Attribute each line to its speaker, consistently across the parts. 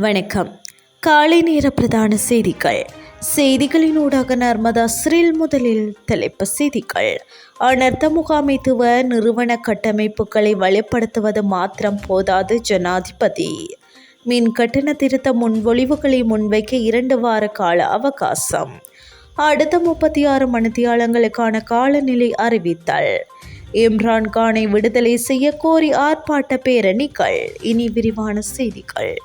Speaker 1: வணக்கம். காலை நேர பிரதான செய்திகள். செய்திகளின் ஊடாக நர்மதா சிறில் முதலில் தலைப்பு செய்திகள். அனர்த்த முகாமைத்துவ நிறுவன கட்டமைப்புகளை வலுப்படுத்துவது மாத்திரம் போதாது ஜனாதிபதி. மின் கட்டண திருத்த முன்மொழிவுகளை முன்வைக்க இரண்டு வார கால அவகாசம். அடுத்த முப்பத்தி ஆறு மணித்தியாலங்களுக்கான காலநிலை அறிவித்தல். இம்ரான் கானை விடுதலை செய்ய கோரி ஆர்ப்பாட்ட பேரணிகள். இனி விரிவான செய்திகள்.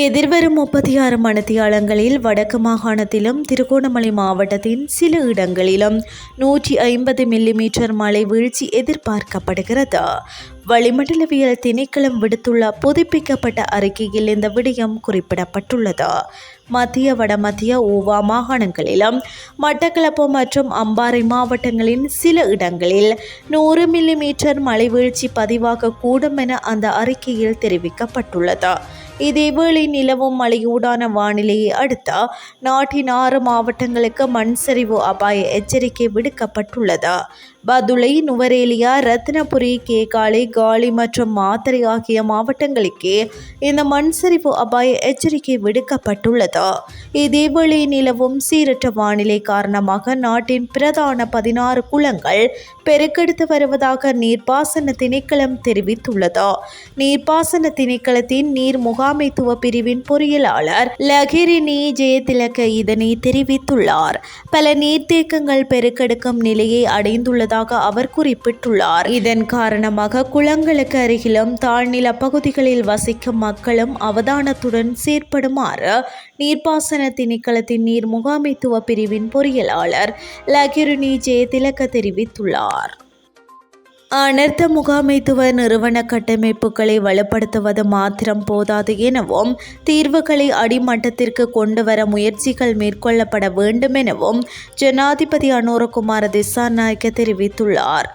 Speaker 1: எதிர்வரும் முப்பத்தி ஆறு மணித்தியாலங்களில் வடக்கு மாகாணத்திலும் திருகோணமலை மாவட்டத்தின் சில இடங்களிலும் நூற்றி ஐம்பது மில்லிமீட்டர் மழை வீழ்ச்சி எதிர்பார்க்கப்படுகிறது. வளிமண்டலவியல் திணைக்களம் விடுத்துள்ள புதுப்பிக்கப்பட்ட அறிக்கையில் இந்த விடயம் குறிப்பிடப்பட்டுள்ளது. மத்திய வடமத்திய ஓவா மாகாணங்களிலும் மட்டக்களப்பு மற்றும் அம்பாறை மாவட்டங்களின் சில இடங்களில் நூறு மில்லிமீட்டர் மழை வீழ்ச்சி பதிவாகக்கூடும் என அந்த அறிக்கையில் தெரிவிக்கப்பட்டுள்ளது. இதேவேளை நிலவும் மழையூடான வானிலையை அடுத்த நாட்டின் ஆறு மாவட்டங்களுக்கு மண் சரிவு அபாய எச்சரிக்கை விடுக்கப்பட்டுள்ளது. பதுளை நுவரேலியா ரத்னபுரி கேகாலை காலி மற்றும் மாத்தறை ஆகிய மாவட்டங்களுக்கே இந்த மண் சரிவு அபாய எச்சரிக்கை விடுக்கப்பட்டுள்ளது. இதேவேளை நிலவும் சீரற்ற வானிலை காரணமாக நாட்டின் பிரதான பதினாறு குளங்கள் பெருக்கெடுத்து வருவதாக நீர்ப்பாசன திணைக்களம் தெரிவித்துள்ளது. நீர்ப்பாசன திணைக்களத்தின் நீர் முகாமைத்துவ பிரிவின் பொறியியலாளர் லகிரினி ஜெயதிலக இதனை தெரிவித்துள்ளார். பல நீர்த்தேக்கங்கள் பெருக்கெடுக்கும் நிலையை அடைந்துள்ளதாக அவர் குறிப்பிட்டுள்ளார். இதன் காரணமாக குளங்களுக்கு அருகிலும் தாழ்நில பகுதிகளில் வசிக்கும் மக்களும் அவதானத்துடன் செயற்படுமாறு நீர்ப்பாசன திணைக்களத்தின் நீர் முகாமைத்துவ பிரிவின் பொறியியலாளர் லகிருனி ஜெயதிலக தெரிவித்துள்ளார். அனர்த்த முகாமைத்துவ நிறுவன கட்டமைப்புகளை வலுப்படுத்துவது மாத்திரம் போதாது எனவும் தீர்வுகளை அடிமட்டத்திற்கு கொண்டு வர முயற்சிகள் மேற்கொள்ளப்பட வேண்டும் எனவும் ஜனாதிபதி அனுரகுமார திசாநாயக்க தெரிவித்துள்ளார்.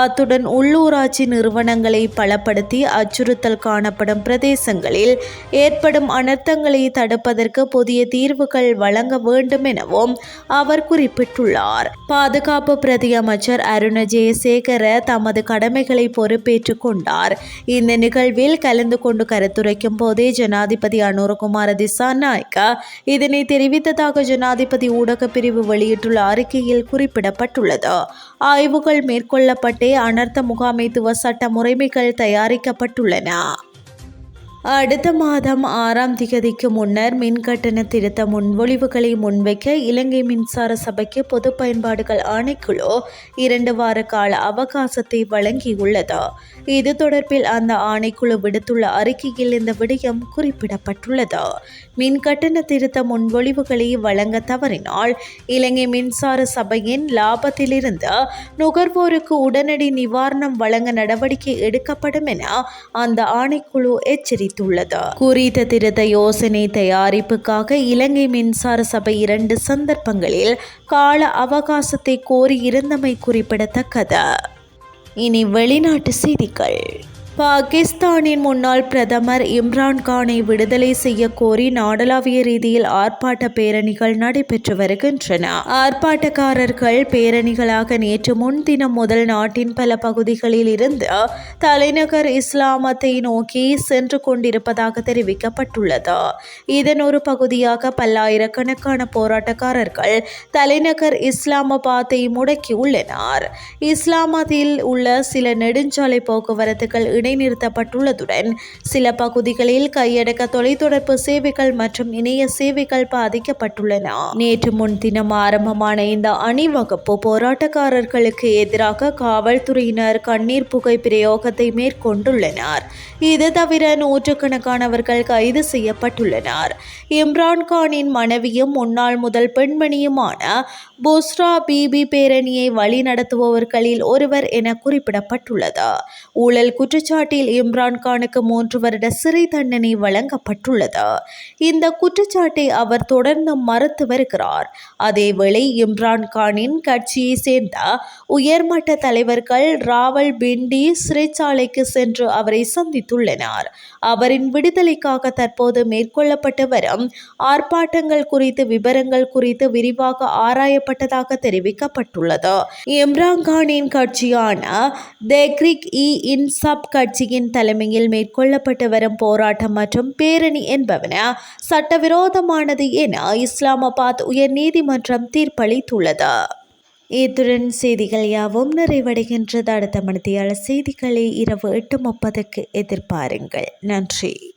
Speaker 1: அத்துடன் உள்ளூராட்சி நிறுவனங்களை பலப்படுத்தி அச்சுறுத்தல் காணப்படும் பிரதேசங்களில் ஏற்படும் அனர்த்தங்களை தடுப்பதற்கு புதிய தீர்வுகள் வழங்க வேண்டும் எனவும் அவர் குறிப்பிட்டுள்ளார். பாதுகாப்பு பிரதியமைச்சர் அருண ஜெயசேகர தமது கடமைகளை பொறுப்பேற்றுக் கொண்டார். இந்த நிகழ்வில் கலந்து கொண்டு கருத்துரைக்கும் போதே ஜனாதிபதி அனுரகுமார திசாநாயக்கா இதனை தெரிவித்ததாக ஜனாதிபதி ஊடக பிரிவு வெளியிட்டுள்ள அறிக்கையில் குறிப்பிடப்பட்டுள்ளது. ஆய்வுகள் மேற்கொள்ளப்பட்டே அனர்த்த முகாமைத்துவ சட்ட முறைமைகள் தயாரிக்கப்பட்டுள்ளன. அடுத்த மாதம் ஆறாம் திகதிக்கு முன்னர் மின்கட்டண திருத்த முன்மொழிவுகளை முன்வைக்க இலங்கை மின்சார சபைக்கு பொது பயன்பாடுகள் ஆணைக்குழு இரண்டு வார கால அவகாசத்தை வழங்கியுள்ளது. இது தொடர்பில் அந்த ஆணைக்குழு விடுத்துள்ள அறிக்கையில் இந்த விடயம் குறிப்பிடப்பட்டுள்ளது. மின்கட்டண திருத்த முன்மொழிவுகளை வழங்க தவறினால் இலங்கை மின்சார சபையின் லாபத்திலிருந்து நுகர்வோருக்கு உடனடி நிவாரணம் வழங்க நடவடிக்கை எடுக்கப்படும் என அந்த ஆணைக்குழு எச்சரித்துள்ளது குறித்த திருத்த யோசனை தயாரிப்புக்காக இலங்கை மின்சார சபை இரண்டு சந்தர்ப்பங்களில் கால அவகாசத்தை கோரியிருந்தமை குறிப்பிடத்தக்கது. இனி வெளிநாட்டு செய்திகள். பாகிஸ்தானின் முன்னாள் பிரதமர் இம்ரான் கானை விடுதலை செய்ய கோரி நாடளாவிய ரீதியில் ஆர்ப்பாட்ட பேரணிகள் நடைபெற்று வருகின்றன. ஆர்ப்பாட்டக்காரர்கள் பேரணிகளாக நேற்று முன்தினம் முதல் நாட்டின் பல பகுதிகளில் இருந்து தலைநகர் இஸ்லாமத்தை நோக்கி சென்று கொண்டிருப்பதாக தெரிவிக்கப்பட்டுள்ளது. இதன் ஒரு பகுதியாக பல்லாயிரக்கணக்கான போராட்டக்காரர்கள் தலைநகர் இஸ்லாமாபாத்தை முடக்கியுள்ளனர். இஸ்லாமத்தில் உள்ள சில நெடுஞ்சாலை போக்குவரத்துகள் இடைநிறுத்தப்பட்டுள்ளதுடன் சில பகுதிகளில் கையடக்க தொலைத்தொடர்பு சேவைகள் மற்றும் இணைய சேவைகள் பாதிக்கப்பட்டுள்ளன. நேற்று முன்தினம் ஆரம்பமான இந்த அணிவகுப்பு போராட்டக்காரர்களுக்கு எதிராக காவல்துறையினர் கண்ணீர் புகை பிரயோகத்தை மேற்கொண்டுள்ளனர். இது தவிர நூற்றுக்கணக்கானவர்கள் கைது செய்யப்பட்டுள்ளனர். இம்ரான்கானின் மனைவியும் முன்னாள் முதல் பெண்மணியுமான புஸ்ரா பிபி பேரணியை வழிநடத்துபவர்களில் ஒருவர் என குறிப்பிடப்பட்டுள்ளது. ஊழல் குற்றச்சாட்டில் இம்ரான்கானுக்கு மூன்று வருட சிறை தண்டனை வழங்கப்பட்டுள்ளது. இந்த குற்றச்சாட்டை அவர் தொடர்ந்து மறுத்து வருகிறார். அதேவேளை இம்ரான்கானின் கட்சியை சேர்ந்த உயர்மட்ட தலைவர்கள் ராவல் பிண்டி சிறைச்சாலைக்கு சென்று அவரை சந்தித்துள்ளனர். அவரின் விடுதலைக்காக தற்போது மேற்கொள்ளப்பட்டு வரும் ஆர்ப்பாட்டங்கள் குறித்து விவரங்கள் குறித்து விரிவாக ஆராயப்பட்டதாக தெரிவிக்கப்பட்டுள்ளது. இம்ரான் கானின் கட்சியான தெக்ரிக் இ இன்சாப் கட்சியின் தலைமையில் மேற்கொள்ளப்பட்டு வரும் போராட்டம் மற்றும் பேரணி என்பவன சட்டவிரோதமானது என இஸ்லாமாபாத் உயர் நீதிமன்றம் தீர்ப்பளித்துள்ளது. இத்துடன் செய்திகள் யாவும் நிறைவடைகின்றது. அடுத்த மணித்தியாளர் செய்திகளை இரவு எட்டு முப்பதுக்கு எதிர்பாருங்கள். நன்றி.